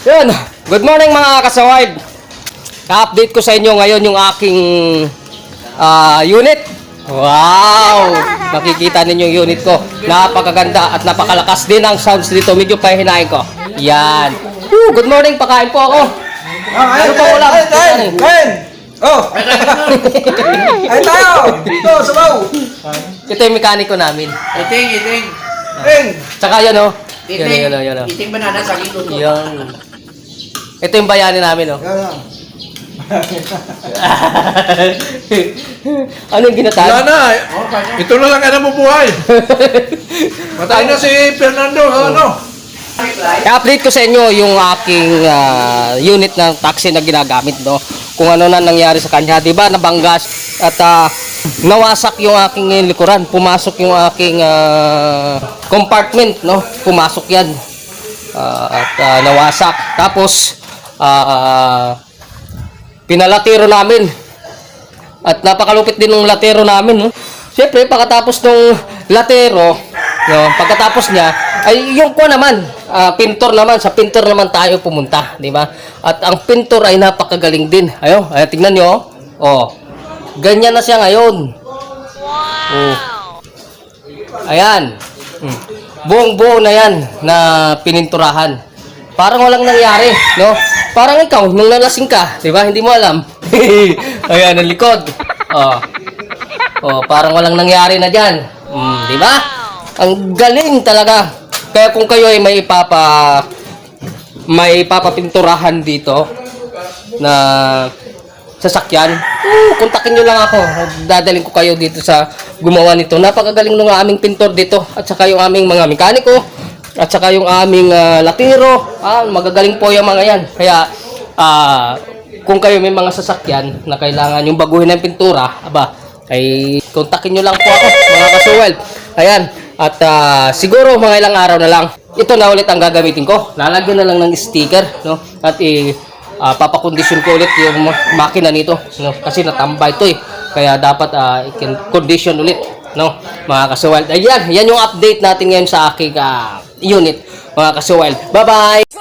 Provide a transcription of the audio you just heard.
Yun, good morning mga kasaward. Ka-update ko sa inyo ngayon yung aking ah, unit. Wow! Makikita ninyo yung unit ko. Napakaganda at napakalakas din ang sounds dito. Medyo pahinain ko. Yan. Woo, good morning, pakain po ako. Ah, Ano pa ulam? Kain, kain. Oh. Ay tayo. Ito, sabaw. Ito yung mekaniko namin. Iting, iting. Kain. Tsaka yan oh. Yan, Iting. yan, yan, yan, yan. Iting banana sa luto. Yan. Ito yung bayani namin oh. Yan, ano yung? Wala na. Oh, kanya. Ito na lang ang nabubuhay. Matay na si Fernando. Ano? I-update ko sa inyo yung aking ah, unit ng taxi na ginagamit, no? Kung ano na nangyari sa kanya, 'di ba? Nabanggas at ah, nawasak yung aking likuran. Pumasok yung aking ah, compartment, no? Pumasok 'yan. Ah, at ah, nawasak. Tapos ah, pinalatiro namin. At napakalupit din ng latero namin, no? Siyempre, pagkatapos ng latero, no, pagkatapos niya, ay yung ko naman, ah, pintor naman, sa pintor naman tayo pumunta, di ba? At ang pintor ay napakagaling din. Ayo, ay tingnan niyo, oh. Ganyan na siya ngayon. Oh. Ayan. Hmm. Buong buo na yan na pininturahan. Parang walang nangyari, no? Parang ikaw, nung nalasing ka, di ba? Hindi mo alam. Ayan, ang likod. Oh. Oh, parang walang nangyari na diyan. Mm, di ba? Ang galing talaga. Kaya kung kayo ay may ipapa may papapinturahan dito na sasakyan, uh, kontakin nyo lang ako. Dadaling ko kayo dito sa gumawa nito. Napakagaling ng aming pintor dito at saka yung aming mga mekaniko at saka yung aming ah, latiro. Ah, magagaling po yung mga yan. Kaya ah, kung kayo may mga sasakyan na kailangan yung baguhin ng pintura, aba, ay kontakin nyo lang po ako, mga kasuwel. Ayan, at ah, siguro mga ilang araw na lang, ito na ulit ang gagamitin ko. Lalagyan na lang ng sticker, no? At i ah, papakondisyon ko ulit yung ma- makina nito, no? Kasi natambay ito eh. Kaya dapat ah, i-condition ulit, no? Mga kasuwel. Ayan, yan yung update natin ngayon sa aking ah, unit, mga kasuwel. Bye-bye!